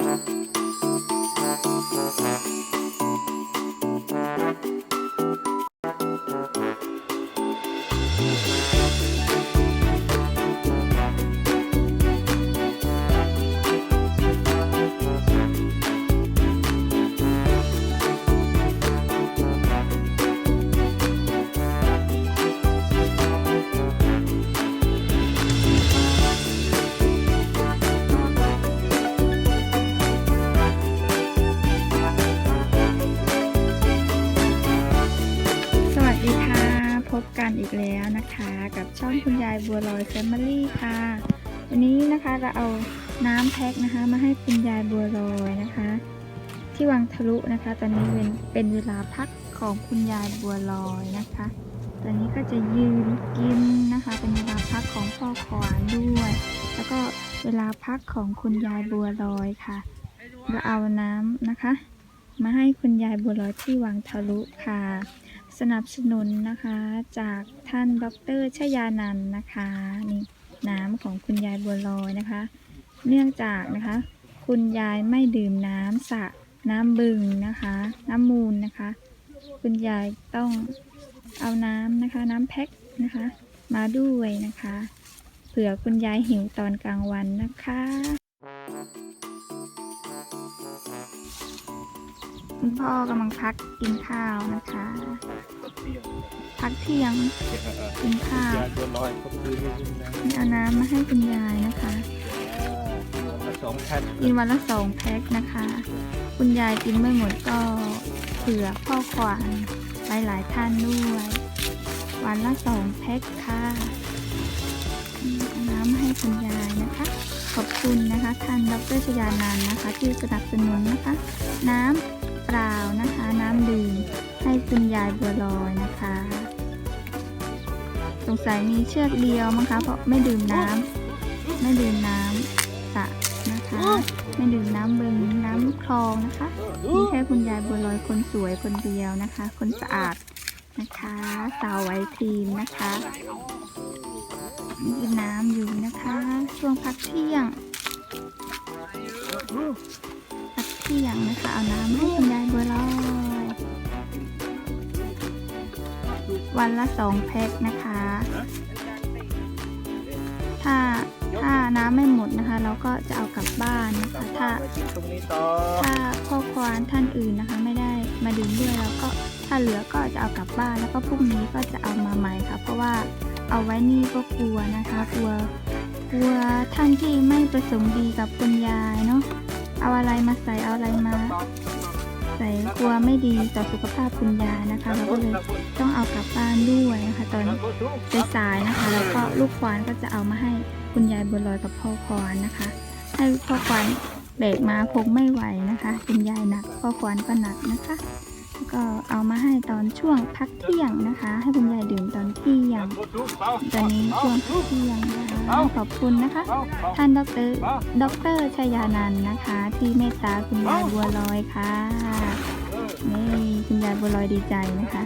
แล้วนะคะกับช่องคุณยายบัวลอยแฟมิลี่ค่ะ วันนี้นะคะเราเอาน้ำแพ็คนะคะมาให้คุณยายบัวลอยนะคะ ที่วังทะลุนะคะ ตอนนี้เป็นเป็นเวลาพักของคุณยายบัวลอยนะคะ ตอนนี้ก็จะยืนกินนะคะ เป็นเวลาพักของพ่อขวานด้วย แล้วก็เวลาพักของคุณยายบัวลอยค่ะเราเอาน้ำนะคะ มาให้คุณยายบัวลอยที่วังทะลุค่ะ สนับสนุนนะคะจากท่านดรชยานันนะคะนี่น้ำของคุณยายบัวลอยนะคะ เนื่องจากนะคะ คุณยายไม่ดื่มน้ำสระน้ำบึงนะคะ น้ำมูลนะคะ คุณยายต้องเอาน้ำนะคะ น้ำแพ็คนะคะ มาด้วยนะคะ เผื่อคุณยายหิวตอนกลางวันนะคะ คุณพ่อกำลังพักกินข้าวนะคะ พักเที่ยงกินข้าวยาตัวลอยก็คือนี่นะนี่เอาน้ำมาให้คุณยายนะคะผสมแพ็คกินวันละสองแพ็คนะคะ คุณยายกินไม่หมดก็เผื่อพ่อขวานหลายๆท่านด้วย วันละสองแพ็คค่ะอืมเอาน้ำมาให้คุณยายนะคะ ขอบคุณนะคะท่านดรชยานันท์นะคะ ที่สนับสนุนนะคะ น้ำ เปล่านะคะ น้ำดื่มให้คุณยายบัวลอยนะคะ สงสัยมีเชือกเดียวมั้งคะเพราะไม่ดื่มน้ำไม่ดื่มน้ำสระนะคะ ไม่ดื่มน้ำบึงน้ำคลองนะคะมีแค่คุณยายบัวลอยคนสวยคนเดียวนะคะ คนสะอาดนะคะสาวไว้ทีมนะคะกินน้ำอยู่นะคะ ช่วงพักเที่ยงพักเที่ยงนะคะเอาน้ำให้คุณ วันละสองแพ็คนะคะ ถ้าถ้าน้ำไม่หมดนะคะ เราก็จะเอากลับบ้านนะคะ ถ้าไปกินตรงนี้ต่อถ้าพ่อควานท่านอื่นนะคะ ไม่ได้มาดื่มด้วยแล้วก็ถ้าเหลือก็จะเอากลับบ้านแล้วก็พรุ่งนี้ก็จะเอามาใหม่ค่ะ เพราะว่าเอาไว้นี่ก็กลัวนะคะกลัวกลัวท่านที่ไม่ประสงค์ดีกับคุณยายเนาะเอาอะไรมาใส่เอาอะไรมา ใส่กลัวไม่ดีต่อสุขภาพคุณยายนะคะ เราก็เลยต้องเอากลับบ้านด้วยนะคะ ตอนสายๆนะคะ แล้วก็ลูกควานก็จะเอามาให้คุณยายบัวลอยกับพ่อควานนะคะ ให้พ่อควานเบรกมาคงไม่ไหวนะคะ คุณยายหนักพ่อควานก็หนักนะคะแล้วก็เอามาให้ตอนช่วงพักเที่ยงนะคะ ให้คุณยายดื่มตอนเที่ยง ตอนนี้ช่วงพักเที่ยงนะคะขอบคุณนะคะ ท่านดรดรชยานันท์นะคะ ที่เมตตาคุณยายบัวลอยค่ะนี่คุณยายบัวลอยดีใจนะคะ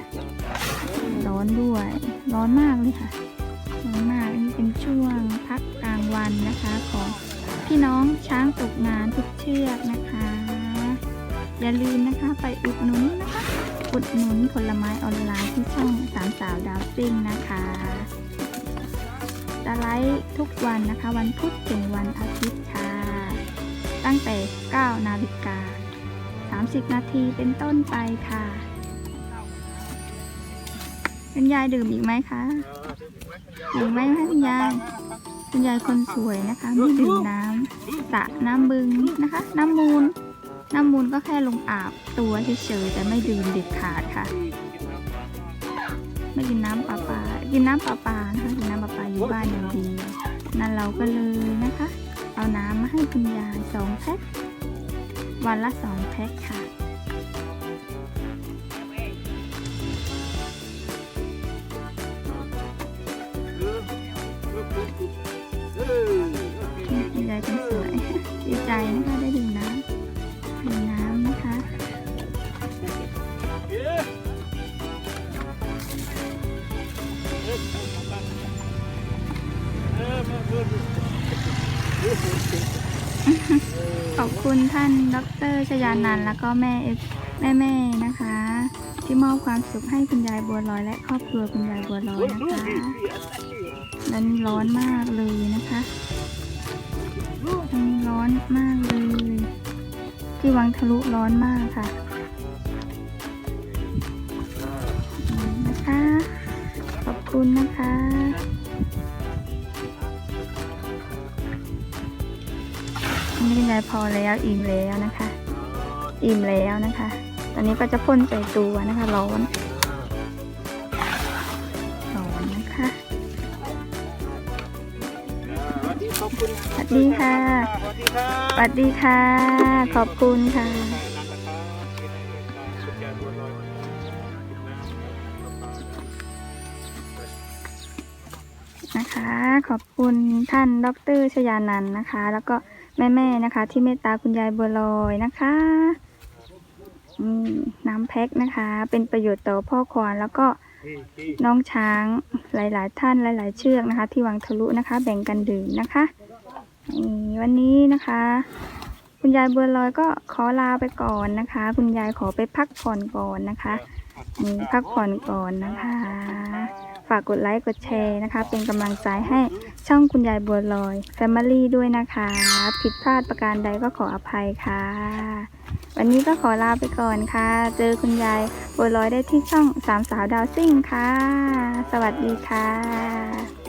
ร้อนด้วย ร้อนมากเลยค่ะร้อนมากนี่เป็นช่วงพักกลางวันนะคะของพี่น้องช้างตกงานทุกเชือกนะคะ อย่าลืมนะคะไปอุดหนุนนะคะ อุดหนุนผลไม้ออนไลน์ที่ช่องสามสาวดาวซิ่งนะคะจะไลฟ์ทุกวันนะคะ วันพุธถึงวันอาทิตย์ค่ะ ตั้งแต่ 9 นาฬิกา 30 นาทีเป็นต้นไปค่ะคุณยายดื่มอีกไหมคะดื่มไหมให้คุณยายคุณยายคนสวยนะคะไม่ดื่มน้ำสระน้ำบึงนะคะ น้ำมูล น้ำมูลก็แค่ลงอาบตัวเฉยๆแต่ไม่ดื่มเด็ดขาดค่ะ ไม่กินน้ำปลาปลากินน้ำปลาปลานะคะกินน้ำปลาปลาอยู่บ้านอย่างเดียวนั่นเราก็เลยนะคะ เอาน้ำมาให้คุณยายสองแพ็ควันละสองแพ็คค่ะ คุณท่านดรชยานันท์แล้วก็แม่เอฟแม่แม่นะคะ ที่มอบความสุขให้คุณยายบัวลอยและครอบครัวคุณยายบัวลอยนะคะและนี่ร้อนมากเลยนะคะอันนี้ร้อนมากเลย ที่วังทะลุร้อนมากค่ะนะคะ ขอบคุณนะคะ นนี้คุณยายพอแล้วอิ่มแล้วนะคะ อิ่มแล้วนะคะ ตอนนี้ก็จะพ่นใส่ตัวนะคะร้อนร้อนนะคะสวัสดีขอบคุณสวัสดีค่ะสวัสดีครับสวัสดีค่ะ ขอบคุณค่ะ นะคะ ขอบคุณท่านดรชยานันท์นะคะ แล้วก็ แม่ๆนะคะ ที่เมตตาคุณยายบัวลอยนะคะน้ำแพ็คนะคะ เป็นประโยชน์ต่อพ่อควานแล้วก็น้องช้างหลาย ๆ ท่านหลาย ๆ เชือกนะคะ ที่วังทะลุนะคะ แบ่งกันดื่มนะคะวันนี้นะคะ คุณยายบัวลอยก็ขอลาไปก่อนนะคะ คุณยายขอไปพักผ่อนก่อนนะคะพักผ่อนก่อนนะคะ ฝากกดไลค์กดแชร์นะคะ เป็นกำลังใจให้ช่องคุณยายบัวลอย Family ด้วยนะคะ ผิดพลาดประการใดก็ขออภัยค่ะ วันนี้ก็ขอลาไปก่อนค่ะ เจอคุณยายบัวลอยได้ที่ช่องสามสาวดาวซิ่งค่ะ สวัสดีค่ะ